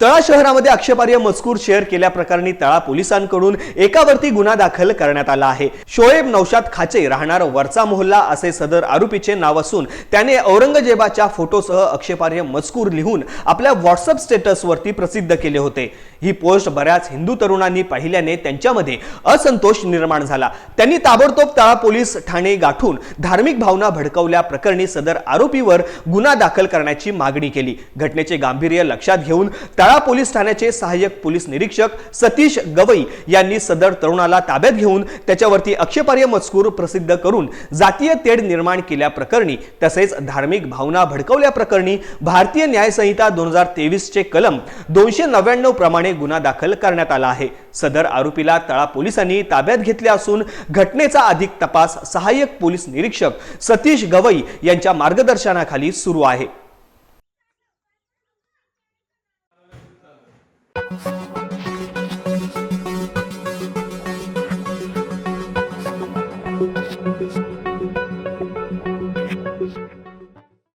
तळा शहरामध्ये आक्षेपार्ह मजकूर शेअर केल्याप्रकरणी तळा पोलिसांकडून एकावरती गुन्हा दाखल करण्यात आला आहे. शोएब नौशाद खाचे राहणार वरचा मोहल्ला असे सदर आरोपीचे नाव असून त्याने औरंगजेबाच्या फोटोसह आक्षेपार्ह मजकूर लिहून आपल्या व्हॉट्सअप स्टेटसवरती प्रसिद्ध केले होते. ही पोस्ट बऱ्याच हिंदू तरुणांनी पाहिल्याने त्यांच्यामध्ये असंतोष निर्माण झाला. त्यांनी ताबडतोब तळा पोलीस ठाणे गाठून धार्मिक भावना भडकवल्या प्रकरणी सदर आरोपीवर गुन्हा दाखल करण्याची मागणी केली. घटनेचे गांभीर्य लक्षात घेऊन तळा पोलीस ठाण्याचे सहाय्यक पोलीस निरीक्षक सतीश गवई यांनी सदर तरुणाला ताब्यात घेऊन त्याच्यावरती आक्षेपार्ह मजकूर प्रसिद्ध करून जातीय तेढ निर्माण केल्याप्रकरणी तसेच धार्मिक भावना भडकवल्याप्रकरणी भारतीय न्यायसंहिता दोन हजार तेवीस चे कलम दोनशे नव्याण्णव प्रमाणे गुन्हा दाखल करण्यात आला आहे. सदर आरोपीला तळा पोलिसांनी ताब्यात घेतले असून घटनेचा अधिक तपास सहाय्यक पोलीस निरीक्षक सतीश गवई यांच्या मार्गदर्शनाखाली सुरू आहे. Thank you.